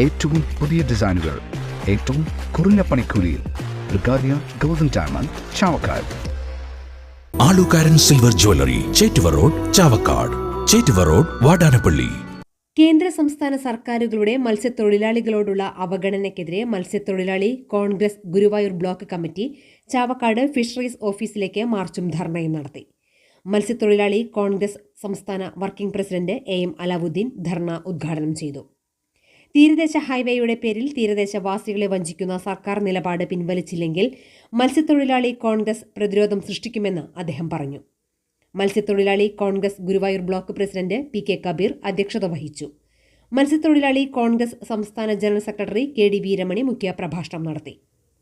ഏറ്റവും പുതിയ ഡിസൈനുകൾ ഏറ്റവും കുറഞ്ഞ പണിക്കൂലിയിൽ ബ്രിഗാദിയ golden diamond Chavakkad. Alukkaran silver jewellery Chettuva road Chavakkad. Chettuva road Vadanappally. കേന്ദ്ര സംസ്ഥാന സർക്കാരുകളുടെ മത്സ്യത്തൊഴിലാളികളോടുള്ള അവഗണനയ്ക്കെതിരെ മത്സ്യത്തൊഴിലാളി Congress Guruvayur block committee Chavakkad fisheries ഓഫീസിലേക്ക് മാർച്ചും ധർണയും നടത്തി. മത്സ്യത്തൊഴിലാളി കോൺഗ്രസ് സംസ്ഥാന working president A M Alavudheen dharna ഉദ്ഘാടനം ചെയ്തു. തീരദേശ ഹൈവേയുടെ പേരിൽ തീരദേശവാസികളെ വഞ്ചിക്കുന്ന സർക്കാർ നിലപാട് പിൻവലിച്ചില്ലെങ്കിൽ മത്സ്യത്തൊഴിലാളി കോൺഗ്രസ് പ്രതിരോധം സൃഷ്ടിക്കുമെന്ന് അദ്ദേഹം പറഞ്ഞു. മത്സ്യത്തൊഴിലാളി Congress Guruvayur block president P K Kabeer അധ്യക്ഷത വഹിച്ചു. മത്സ്യത്തൊഴിലാളി കോൺഗ്രസ് സംസ്ഥാന general secretary K D Veeramani മുഖ്യപ്രഭാഷണം നടത്തി.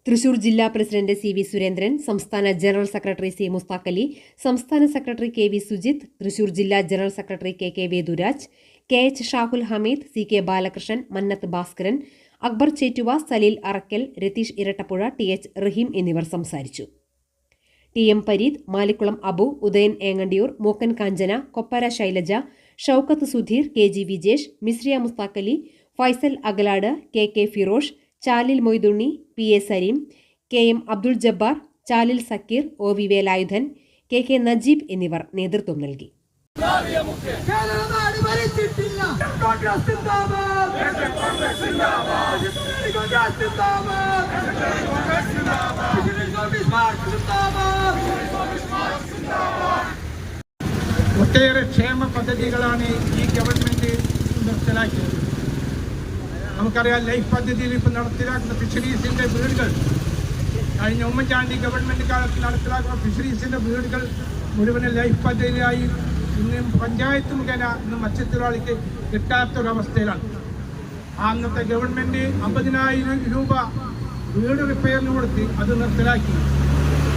തൃശൂർ ജില്ലാ പ്രസിഡന്റ് സി വി സുരേന്ദ്രൻ സംസ്ഥാന ജനറൽ സെക്രട്ടറി സി മുസ്താഖലി സംസ്ഥാന secretary K V Sujith Thrissur ജില്ലാ general secretary K K Vedhuraj K H Shahul Hameed C K Balakrishnan Mannath Bhaskaran Akbar Chettuva Saleel Arakkal Ratheesh Irattappuzha T H Raheem എന്നിവർ സംസാരിച്ചു. T M Pareed Malikkulam Abu Udayan Engandiyur Mookkan Kanchana Koppara Shailaja Shoukath Sudheer K G Vijesh Misriya Musthaqali Faisal Agalad K K Firosh Chalil Moythunni P A Sareem K M Abdul Jabbar Chalil Sakkeer O V Velayudhan K K Najeeb എന്നിവർ നേതൃത്വം നൽകി. ഒട്ടേറെ ക്ഷേമ പദ്ധതികളാണ് ഈ government നിർത്തലാക്കിയത്. നമുക്കറിയാം life പദ്ധതിയിൽ ഇപ്പം നടപ്പിലാക്കുന്ന ഫിഷറീസിന്റെ വീടുകൾ കഴിഞ്ഞ ഉമ്മൻചാണ്ടി ഗവൺമെന്റ് കാലത്ത് നടപ്പിലാക്കുന്ന ഫിഷറീസിന്റെ വീടുകൾ മുഴുവൻ ലൈഫ് പദ്ധതിയിലായി ഇന്ന് പഞ്ചായത്ത് മുഖേന ഇന്ന് മത്സ്യത്തൊഴിലാളിക്ക് കിട്ടാത്തൊരവസ്ഥയിലാണ്. അന്നത്തെ ഗവൺമെന്റ് അമ്പതിനായിരം രൂപ വീട് റിപ്പയറിന് കൊടുത്ത് അത് നിർത്തലാക്കി.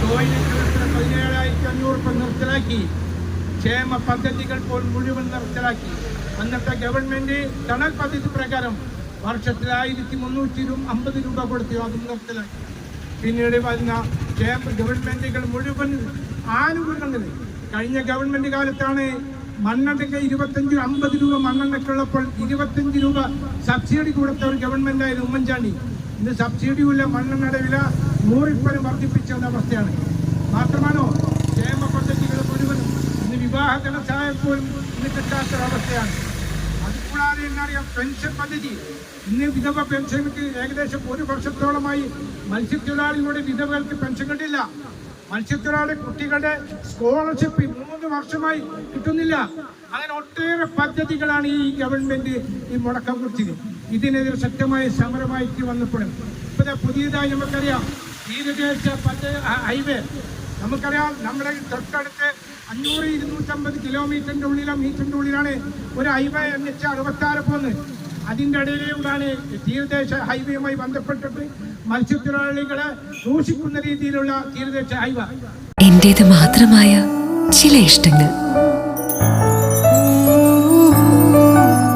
ടോയ്ലറ്റ് പതിനേഴായിരത്തി അഞ്ഞൂറ് രൂപ നിർത്തലാക്കി. ക്ഷേമ പദ്ധതികൾ പോലും മുഴുവൻ നിർത്തലാക്കി. അന്നത്തെ ഗവൺമെന്റ് ടണൽ പദ്ധതി പ്രകാരം വർഷത്തിൽ ആയിരത്തി മുന്നൂറ്റി അമ്പത് രൂപ കൊടുത്തു അതും നിർത്തലാക്കി. പിന്നീട് വരുന്ന ക്ഷേമ ഗവൺമെന്റുകൾ മുഴുവൻ ആനുകൂല്യങ്ങൾ. കഴിഞ്ഞ ഗവൺമെന്റ് കാലത്താണ് മണ്ണെണ്ണയ്ക്ക് ഇരുപത്തഞ്ച് അമ്പത് രൂപ മണ്ണെണ്ണയ്ക്ക് ഉള്ളപ്പോൾ ഇരുപത്തഞ്ച് രൂപ സബ്സിഡി കൊടുത്ത ഒരു ഗവൺമെന്റ് ആയിരുന്നു ഉമ്മൻചാണ്ടി. ഇന്ന് സബ്സിഡിയുമില്ല മണ്ണെണ്ണയുടെ വില നൂറിപ്പരം വർദ്ധിപ്പിച്ച ഒരവസ്ഥയാണ് മാത്രമാണോ ക്ഷേമ പദ്ധതികൾ മുഴുവനും ഇന്ന് വിവാഹ ധനസഹായം പോലും ഇന്ന് കിട്ടാത്തൊരവസ്ഥയാണ് അതുകൂടാതെ എന്നറിയാം പെൻഷൻ പദ്ധതി. ഇന്ന് വിധവ പെൻഷനുക്ക് ഏകദേശം ഒരു വർഷത്തോളമായി മത്സ്യത്തൊഴിലാളികളുടെ വിധവകൾക്ക് പെൻഷൻ കിട്ടില്ല മത്സ്യത്തൊഴിലാളി കുട്ടികളുടെ സ്കോളർഷിപ്പ് മൂന്ന് വർഷമായി കിട്ടുന്നില്ല. അങ്ങനെ ഒട്ടേറെ പദ്ധതികളാണ് ഈ ഗവൺമെന്റ് ഈ മുടക്കം കുറിച്ചത്. ഇതിനെതിരെ ശക്തമായ സമരമായിട്ട് വന്നപ്പോഴും. ഇപ്പോഴത്തെ പുതിയതായി നമുക്കറിയാം തീരദേശ പദ്ധതി ഹൈവേ. നമുക്കറിയാം നമ്മുടെ തൊട്ടടുത്ത് അഞ്ഞൂറ് ഇരുന്നൂറ്റമ്പത് കിലോമീറ്ററിന്റെ ഉള്ളിലോ മീറ്ററിന്റെ ഉള്ളിലാണ് ഒരു ഹൈവേ എന്ന് വെച്ചാൽ അറുപത്തി ആറ് പോകുന്നത് അതിന്റെ ഇടയിലൂടെയാണ് തീരദേശ ഹൈവേയുമായി ബന്ധപ്പെട്ടിട്ട് മത്സ്യത്തൊഴിലാളികളെ ദൂഷിക്കുന്ന രീതിയിലുള്ള തീരദേശ ഹൈവേ. എന്റേത് മാത്രമായ ചില ഇഷ്ടങ്ങൾ.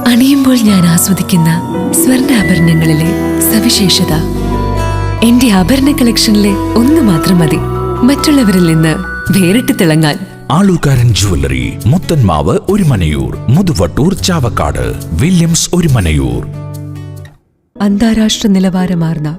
അണിയുമ്പോൾ ഞാൻ ആസ്വദിക്കുന്ന സ്വർണാഭരണങ്ങളിലെ സവിശേഷത. എന്റെ ആഭരണ കളക്ഷനിലെ ഒന്ന് മാത്രം മതി. മറ്റുള്ളവരിൽ നിന്ന് വേറിട്ട് തിളങ്ങാൻ. ആലുകാരൻ മുത്തന്മാവ് മുത്തൻമാവ് ഒരുമനയൂർ മുതുവട്ടൂർ ചാവക്കാട് വില്യംസ് ഒരു മനയൂർ. അന്താരാഷ്ട്ര നിലവാരമാർന്ന